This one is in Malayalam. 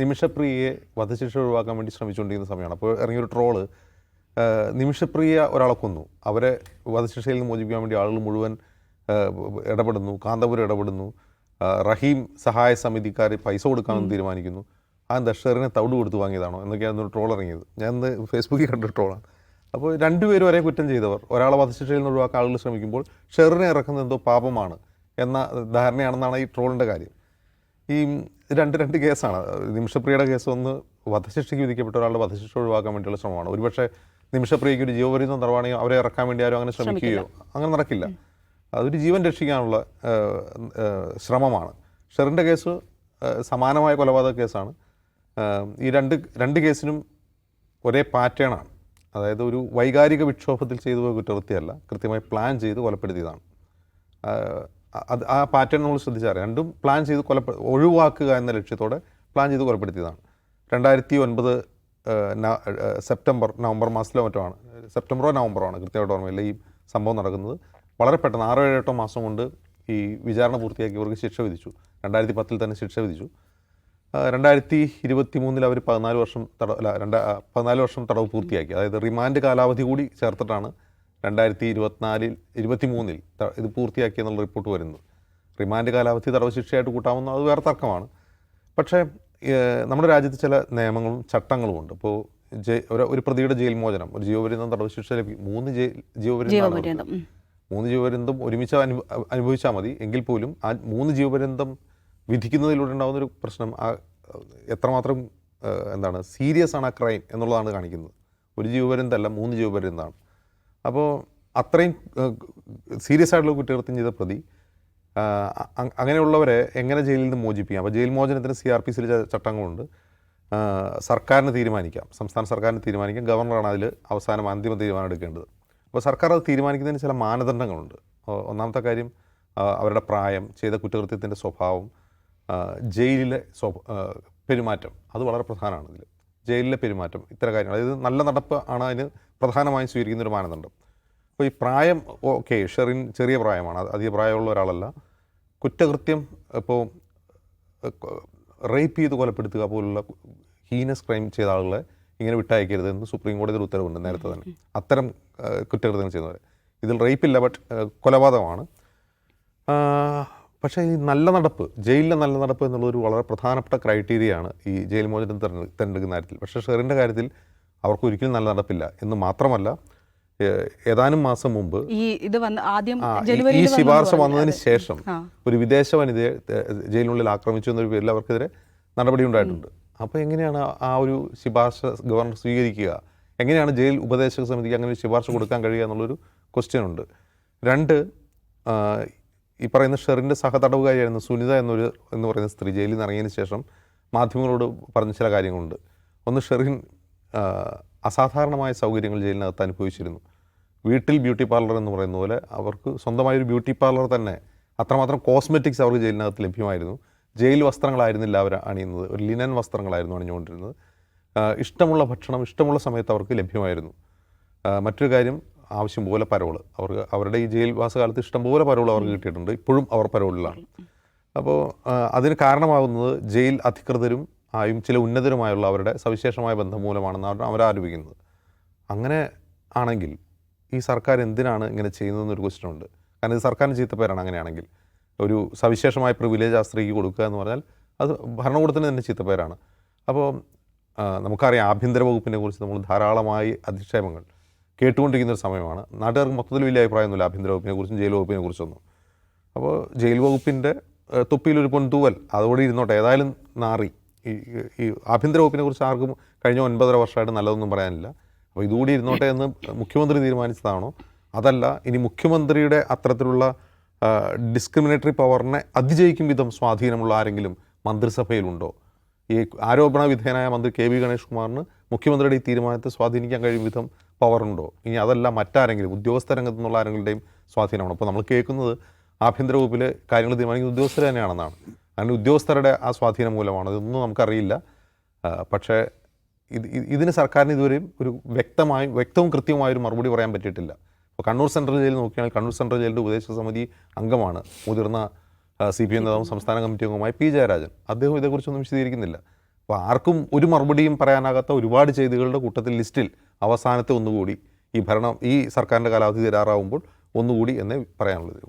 നിമിഷപ്രിയയെ വധശിക്ഷ ഒഴിവാക്കാൻ വേണ്ടി ശ്രമിച്ചുകൊണ്ടിരിക്കുന്ന സമയമാണ്. അപ്പോൾ ഇറങ്ങിയൊരു ട്രോൾ നിമിഷപ്രിയ ഒരാളെ കൊന്നു. അവരെ വധശിക്ഷയിൽ നിന്ന് മോചിപ്പിക്കാൻ വേണ്ടി ആളുകൾ മുഴുവൻ ഇടപെടുന്നു. കാന്തപുരം ഇടപെടുന്നു. റഹീം സഹായ സമിതിക്കാർ പൈസ കൊടുക്കാമെന്ന് തീരുമാനിക്കുന്നു. ആ ദഷറിനെ തവിട് കൊടുത്ത് വാങ്ങിയതാണോ എന്നൊക്കെയാണ് ഒരു ട്രോൾ ഇറങ്ങിയത്. ഞാൻ ഇന്ന് ഫേസ്ബുക്കിൽ കണ്ട ട്രോളാണ്. അപ്പോൾ രണ്ടുപേരും ഒരേ കുറ്റം ചെയ്തവർ. ഒരാളെ വധശിക്ഷയിൽ നിന്ന് ഒഴിവാക്കാൻ ആളുകൾ ശ്രമിക്കുമ്പോൾ ഷെറിനെ ഇറക്കുന്നത് എന്തോ പാപമാണ് എന്ന ധാരണയാണെന്നാണ് ഈ ട്രോളിന്റെ കാര്യം. ഈ രണ്ട് രണ്ട് കേസാണ്. നിമിഷപ്രിയയുടെ കേസ് ഒന്ന് വധശിക്ഷയ്ക്ക് വിധിക്കപ്പെട്ട ഒരാളുടെ വധശിക്ഷ ഒഴിവാക്കാൻ വേണ്ടിയുള്ള ശ്രമമാണ്. ഒരുപക്ഷെ നിമിഷപ്രിയയ്ക്ക് ഒരു ജീവപര്യന്തം തറവാണെങ്കിൽ അവരെ ഇറക്കാൻ വേണ്ടി ആരും അങ്ങനെ ശ്രമിക്കുകയോ അങ്ങനെ നടക്കില്ല. അതൊരു ജീവൻ രക്ഷിക്കാനുള്ള ശ്രമമാണ്. ഷെറിന്റെ കേസ് സമാനമായ കൊലപാതക കേസാണ്. ഈ രണ്ട് രണ്ട് കേസിനും ഒരേ പാറ്റേണാണ് അതായത് ഒരു വൈകാരിക വിക്ഷോഭത്തിൽ ചെയ്തു പോയ കുറ്റകൃത്യമല്ല കൃത്യമായി പ്ലാൻ ചെയ്ത് കൊലപ്പെടുത്തിയതാണ്. അത് ആ പാറ്റേൺ നമ്മൾ ശ്രദ്ധിച്ചാൽ രണ്ടും പ്ലാൻ ചെയ്ത് കൊലപ്പെ ഒഴിവാക്കുക എന്ന ലക്ഷ്യത്തോടെ പ്ലാൻ ചെയ്ത് കൊലപ്പെടുത്തിയതാണ്. രണ്ടായിരത്തി ഒൻപത് സെപ്റ്റംബർ നവംബർ മാസത്തിലോ മറ്റോ ആണ്. സെപ്റ്റംബറോ നവംബറോ ആണ് കൃത്യമായിട്ട് ഓർമ്മയില്ല ഈ സംഭവം നടക്കുന്നത്. വളരെ പെട്ടെന്ന് ആറോ ഏഴോ മാസം കൊണ്ട് ഈ വിചാരണ പൂർത്തിയാക്കി ഇവർക്ക് ശിക്ഷ വിധിച്ചു. രണ്ടായിരത്തി പത്തിൽ തന്നെ ശിക്ഷ വിധിച്ചു. രണ്ടായിരത്തി ഇരുപത്തി മൂന്നിൽ അവർ പതിനാല് വർഷം തടവ് അല്ല രണ്ടാ പതിനാല് വർഷം തടവ് പൂർത്തിയാക്കി. അതായത് റിമാൻഡ് കാലാവധി കൂടി ചേർത്തിട്ടാണ് രണ്ടായിരത്തി ഇരുപത്തിനാലിൽ ഇരുപത്തി മൂന്നിൽ ഇത് പൂർത്തിയാക്കി എന്നുള്ള റിപ്പോർട്ട് വരുന്നു. റിമാൻഡ് കാലാവധി തടവ് ശിക്ഷയായിട്ട് കൂട്ടാമെന്ന് അത് വേറെ തർക്കമാണ്. പക്ഷേ നമ്മുടെ രാജ്യത്ത് ചില നിയമങ്ങളും ചട്ടങ്ങളും ഉണ്ട്. ഇപ്പോൾ ജെ ഒരു പ്രതിയുടെ ജയിൽ മോചനം ഒരു ജീവപര്യന്തം തടവ് ശിക്ഷ ലഭിക്കും മൂന്ന് ജയിൽ ജീവപര്യന്തം മൂന്ന് ജീവപര്യന്തം ഒരുമിച്ച് അനു അനുഭവിച്ചാൽ മതി. എങ്കിൽ പോലും ആ മൂന്ന് ജീവപര്യന്തം വിധിക്കുന്നതിലൂടെ ഉണ്ടാകുന്ന ഒരു പ്രശ്നം ആ എത്രമാത്രം എന്താണ് സീരിയസ് ആണ് ആ ക്രൈം എന്നുള്ളതാണ് കാണിക്കുന്നത്. ഒരു ജീവപര്യന്തമല്ല മൂന്ന് ജീവപര്യന്തമാണ് അപ്പോൾ അത്രയും സീരിയസ് ആയിട്ടുള്ള കുറ്റകൃത്യം ചെയ്ത പ്രതി അങ്ങനെയുള്ളവരെ എങ്ങനെ ജയിലിൽ നിന്ന് മോചിപ്പിക്കാം? അപ്പോൾ ജയിൽ മോചനത്തിന് സി ആർ പി സിയിൽ ചട്ടങ്ങളുണ്ട്. സർക്കാരിന് തീരുമാനിക്കാം. സംസ്ഥാന സർക്കാരിന് തീരുമാനിക്കാം. ഗവർണറാണ് അതിൽ അവസാനം അന്തിമ തീരുമാനം എടുക്കേണ്ടത്. അപ്പോൾ സർക്കാർ അത് തീരുമാനിക്കുന്നതിന് ചില മാനദണ്ഡങ്ങളുണ്ട്. ഒന്നാമത്തെ കാര്യം അവരുടെ പ്രായം ചെയ്ത കുറ്റകൃത്യത്തിന്റെ സ്വഭാവം ജയിലിലെ പെരുമാറ്റം അത് വളരെ പ്രധാനമാണ് ഇതിൽ ജയിലിലെ പെരുമാറ്റം ഇത്തരം കാര്യങ്ങൾ. അതായത് നല്ല നടപ്പ് ആണ് അതിന് പ്രധാനമായും സ്വീകരിക്കുന്ന ഒരു മാനദണ്ഡം. അപ്പോൾ ഈ പ്രായം ഓക്കെ ഷെറിൻ ചെറിയ പ്രായമാണ് അധിക പ്രായമുള്ള ഒരാളല്ല. കുറ്റകൃത്യം ഇപ്പോൾ റേപ്പ് ചെയ്ത് കൊലപ്പെടുത്തുക പോലുള്ള ഹീനസ് ക്രൈം ചെയ്ത ആളുകളെ ഇങ്ങനെ വിട്ടയക്കരുത് എന്ന് സുപ്രീം കോടതിയിൽ ഉത്തരവുണ്ട് നേരത്തെ തന്നെ. അത്തരം കുറ്റകൃത്യങ്ങൾ ചെയ്യുന്നവരെ. ഇതിൽ റേപ്പില്ല ബട്ട് കൊലപാതകമാണ്. പക്ഷേ ഈ നല്ല നടപ്പ് ജയിലിലെ നല്ല നടപ്പ് എന്നുള്ളൊരു വളരെ പ്രധാനപ്പെട്ട ക്രൈറ്റീരിയയാണ് ഈ ജയിൽ മോചനം തിരഞ്ഞെ- തിരഞ്ഞെടുക്കുന്ന കാര്യത്തിൽ. പക്ഷേ ഷെറിന്റെ കാര്യത്തിൽ അവർക്ക് ഒരിക്കലും നല്ല നടപ്പില്ല എന്ന് മാത്രമല്ല ഏതാനും മാസം മുമ്പ് ഈ ഇത് വന്ന് ആദ്യം ഈ- ശുപാർശ വന്നതിന് ശേഷം ഒരു വിദേശ വനിതയെ ജയിലിനുള്ളിൽ ആക്രമിച്ചു എന്നൊരു പേരിൽ അവർക്കെതിരെ നടപടി ഉണ്ടായിട്ടുണ്ട്. അപ്പോൾ എങ്ങനെയാണ് ആ- ഒരു ശുപാർശ ഗവർണർ സ്വീകരിക്കുക? എങ്ങനെയാണ് ജയിൽ ഉപദേശക സമിതിക്ക് അങ്ങനെ ഒരു ശുപാർശ കൊടുക്കാൻ കഴിയുക എന്നുള്ളൊരു ക്വസ്റ്റ്യൻ ഉണ്ട്. രണ്ട് ഈ പറയുന്ന ഷെറിന്റെ സഹതടവുകാരിയായിരുന്ന സുനിത എന്നൊരു എന്ന് പറയുന്ന സ്ത്രീ ജയിലിൽ നിന്ന് ഇറങ്ങിയതിന് ശേഷം മാധ്യമങ്ങളോട് പറഞ്ഞ ചില കാര്യങ്ങളുണ്ട്. ഒന്ന് ഷെറിൻ അസാധാരണമായ സൗകര്യങ്ങൾ ജയിലിനകത്ത് അനുഭവിച്ചിരുന്നു. വീട്ടിൽ ബ്യൂട്ടി പാർലർ എന്ന് പറയുന്ന പോലെ അവർക്ക് സ്വന്തമായൊരു ബ്യൂട്ടി പാർലർ തന്നെ അത്രമാത്രം കോസ്മെറ്റിക്സ് അവർക്ക് ജയിലിനകത്ത് ലഭ്യമായിരുന്നു. ജയിൽ വസ്ത്രങ്ങളായിരുന്നില്ല അവർ അണിയുന്നത്. ഒരു ലിനൻ വസ്ത്രങ്ങളായിരുന്നു അണിഞ്ഞുകൊണ്ടിരുന്നത്. ഇഷ്ടമുള്ള ഭക്ഷണം ഇഷ്ടമുള്ള സമയത്ത് അവർക്ക് ലഭ്യമായിരുന്നു. മറ്റൊരു കാര്യം ആവശ്യം പോലെ പരോൾ. അവർക്ക് അവരുടെ ഈ ജയിൽവാസകാലത്ത് ഇഷ്ടംപോലെ പരോൾ അവർക്ക് കിട്ടിയിട്ടുണ്ട്. ഇപ്പോഴും അവർ പരോളിലാണ്. അപ്പോൾ അതിന് കാരണമാകുന്നത് ജയിൽ അധികൃതരും ആയും ചില ഉന്നതരുമായുള്ള അവരുടെ സവിശേഷമായ ബന്ധം അവർ അവരാരോപിക്കുന്നത്. അങ്ങനെ ആണെങ്കിൽ ഈ സർക്കാർ എന്തിനാണ് ഇങ്ങനെ ചെയ്യുന്നതെന്നൊരു ക്വസ്റ്റ്യൻ ഉണ്ട്. കാരണം ഇത് സർക്കാരിന് ചീത്തപ്പേരാണ് അങ്ങനെയാണെങ്കിൽ. ഒരു സവിശേഷമായ പ്രിവിലേജ് ആ സ്ത്രീക്ക് കൊടുക്കുക എന്ന് പറഞ്ഞാൽ അത് ഭരണകൂടത്തിന് തന്നെ ചീത്തപ്പേരാണ് അപ്പോൾ നമുക്കറിയാം ആഭ്യന്തര വകുപ്പിനെ കുറിച്ച് നമ്മൾ ധാരാളമായി അധിക്ഷേപങ്ങൾ കേട്ടുകൊണ്ടിരിക്കുന്ന ഒരു സമയമാണ്. നാട്ടുകാർക്ക് മൊത്തത്തിൽ വലിയ അഭിപ്രായമൊന്നുമില്ല ആഭ്യന്തര വകുപ്പിനെ കുറിച്ചും ജയിൽ വകുപ്പിനെ കുറിച്ചൊന്നും. അപ്പോൾ ജയിൽ വകുപ്പിന്റെ തൊപ്പിയിലൊരു പൊൻതൂവൽ അതോടെ ഇരുന്നോട്ടെ. ഏതായാലും നാറി. ഈ ആഭ്യന്തര വകുപ്പിനെ കുറിച്ച് ആർക്കും കഴിഞ്ഞ ഒൻപതര വർഷമായിട്ട് നല്ലതൊന്നും പറയാനില്ല. അപ്പോൾ ഇതുകൂടി ഇരുന്നോട്ടെ എന്ന് മുഖ്യമന്ത്രി തീരുമാനിച്ചതാണോ? അതല്ല ഇനി മുഖ്യമന്ത്രിയുടെ അത്തരത്തിലുള്ള ഡിസ്ക്രിമിനേറ്ററി പവറിനെ അതിജയിക്കും വിധം സ്വാധീനമുള്ള ആരെങ്കിലും മന്ത്രിസഭയിലുണ്ടോ? ഈ ആരോപണ വിധേയനായ മന്ത്രി കെ വി ഗണേഷ് കുമാറിന് മുഖ്യമന്ത്രിയുടെ ഈ തീരുമാനത്തെ സ്വാധീനിക്കാൻ കഴിയും വിധം പവറുണ്ടോ ഇനി അതല്ല മറ്റാരെങ്കിലും ഉദ്യോഗസ്ഥ രംഗത്തു നിന്നുള്ള ആരെങ്കിലുടെയും സ്വാധീനമാണ്? അപ്പോൾ നമ്മൾ കേൾക്കുന്നത് ആഭ്യന്തര വകുപ്പിലെ കാര്യങ്ങൾ തീരുമാനിക്കുന്ന ഉദ്യോഗസ്ഥർ തന്നെയാണെന്നാണ്. അങ്ങനെ ഉദ്യോഗസ്ഥരുടെ ആ സ്വാധീനം മൂലമാണ്. ഇതൊന്നും നമുക്കറിയില്ല. പക്ഷേ ഇത് ഇത് ഇതിന് സർക്കാരിന് ഇതുവരെയും ഒരു വ്യക്തമായും വ്യക്തവും കൃത്യമായ ഒരു മറുപടി പറയാൻ പറ്റിയിട്ടില്ല. ഇപ്പോൾ കണ്ണൂർ സെൻട്രൽ ജയിൽ നോക്കിയാൽ കണ്ണൂർ സെൻട്രൽ ജയിലിന്റെ ഉപദേശക സമിതി അംഗമാണ്. മുതിർന്ന സി പി എം നേതാവും സംസ്ഥാന കമ്മിറ്റി അംഗവുമായ പി ജയരാജൻ. അദ്ദേഹം ഇതേക്കുറിച്ചൊന്നും വിശദീകരിക്കുന്നില്ല. അപ്പോൾ ആർക്കും ഒരു മറുപടിയും പറയാനാകാത്ത ഒരുപാട് ചെയ്തികളുടെ കൂട്ടത്തിൽ ലിസ്റ്റിൽ അവസാനത്തെ ഒന്നുകൂടി ഈ ഭരണം ഈ സർക്കാരിന്റെ കാലാവധി തരാറാവുമ്പോൾ ഒന്നുകൂടി എന്നേ പറയാനുള്ളത്